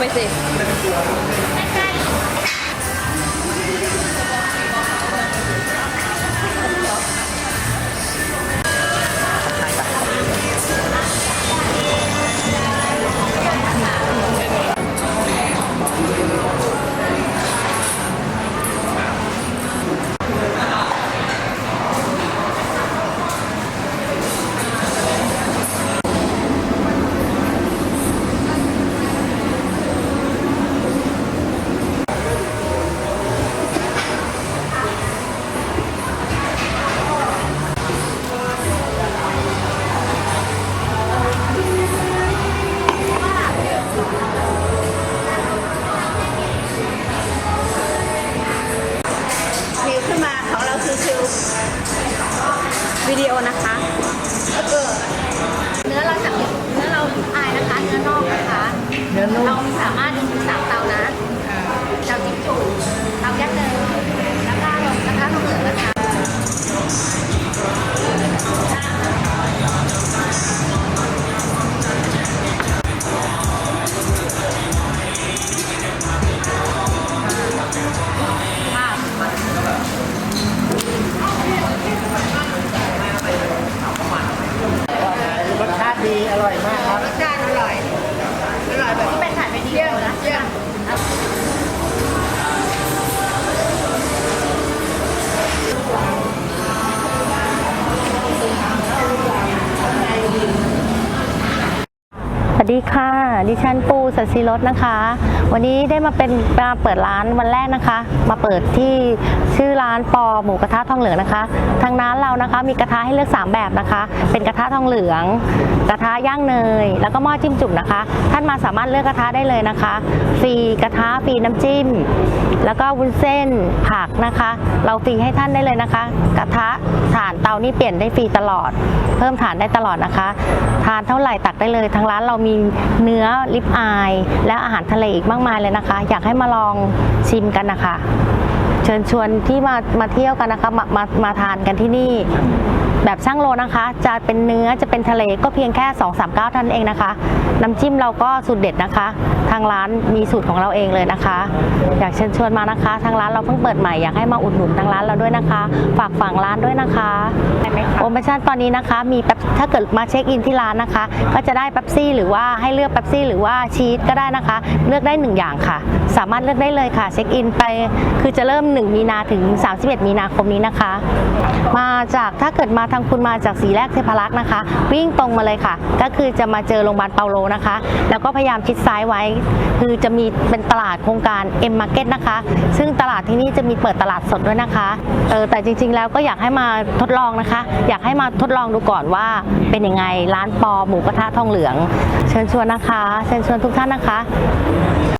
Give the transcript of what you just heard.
ไปสิ วิดีโอนะคะ เนื้อเราจากเนื้อเราอายนะคะ เนื้อนอกนะคะ เนื้อนุ่ม เราสามารถ ร่อยมากครับรสชาติอร่อย อร่อยแบบที่เป็นถ่ายเป็นเที่ยงนะเที่ยงสวัสดีค่ะ ดิฉันปูสัตย์ศิรสนะคะ วันนี้ได้มาเป็นมาเปิดร้านวันแรกนะคะ มาเปิดที่ชื่อร้านปอหมูกระทะทองเหลืองนะคะ ทางร้านเรานะคะมีกระทะให้เลือก 3 แบบนะคะ เป็นกระทะทองเหลือง กระทะย่างเนย แล้วก็หม้อจิ้มจุ่มนะคะ ท่านมาสามารถเลือกกระทะได้เลยนะคะ ฟรีกระทะฟรีน้ำจิ้ม แล้วก็วุ้นเส้นผักนะคะ เราฟรีให้ท่านได้เลยนะคะ กระทะถ่านเตานี่เปลี่ยนได้ฟรีตลอด เพิ่มฐานได้ตลอดนะคะ ทานเท่าไหร่ตักได้เลย ทางร้านเรามีเนื้อลิปอาย และอาหารทะเลอีกมากมายเลยนะคะ อยากให้มาลองชิมกันนะคะ ชิญชวนที่มามาเที่ยวกันนะคะมามามาทานกันที่นี่ แบบช่างโลนะคะ จะเป็นเนื้อจะเป็นทะเลก็เพียงแค่ 2 3 9เท่านั้นเองนะคะ น้ำจิ้มเราก็สูตรเด็ดนะคะ ทางร้านมีสูตรของเราเองเลยนะคะ อยากเชิญชวนมานะคะ ทางร้านเราเพิ่งเปิดใหม่อยากให้มาอุดหนุนทางร้านเราด้วยนะคะ ฝากฝั่งร้านด้วยนะคะโปรโมชั่นตอนนี้นะคะ มีแป๊บถ้าเกิดมาเช็คอินที่ร้านนะคะ ก็จะได้เป๊ปซี่ หรือว่าให้เลือกเป๊ปซี่ หรือว่าชีสก็ได้นะคะ เลือกได้หนึ่งอย่างค่ะ สามารถเลือกได้เลยค่ะ เช็คอินไปคือจะเริ่ม1 1 มีนาถึง 31 มีนาคมนี้นะคะ มาจากถ้าเกิดมาทางคุณมาจากสีแรกเทพรักษ์นะคะ วิ่งตรงมาเลยค่ะ ก็คือจะมาเจอโรงพยาบาลเปาโลนะคะ แล้วก็พยายามชิดซ้ายไว้ คือจะมีเป็นตลาดโครงการ M Market นะคะ ซึ่งตลาดที่นี่จะมีเปิดตลาดสดด้วยนะคะเออแต่จริงๆแล้วก็อยากให้มาทดลองนะคะ อยากให้มาทดลองดูก่อนว่าเป็นยังไงร้านปอหมูกระทะทองเหลือง เชิญชวนนะคะ เชิญชวนทุกท่านนะคะ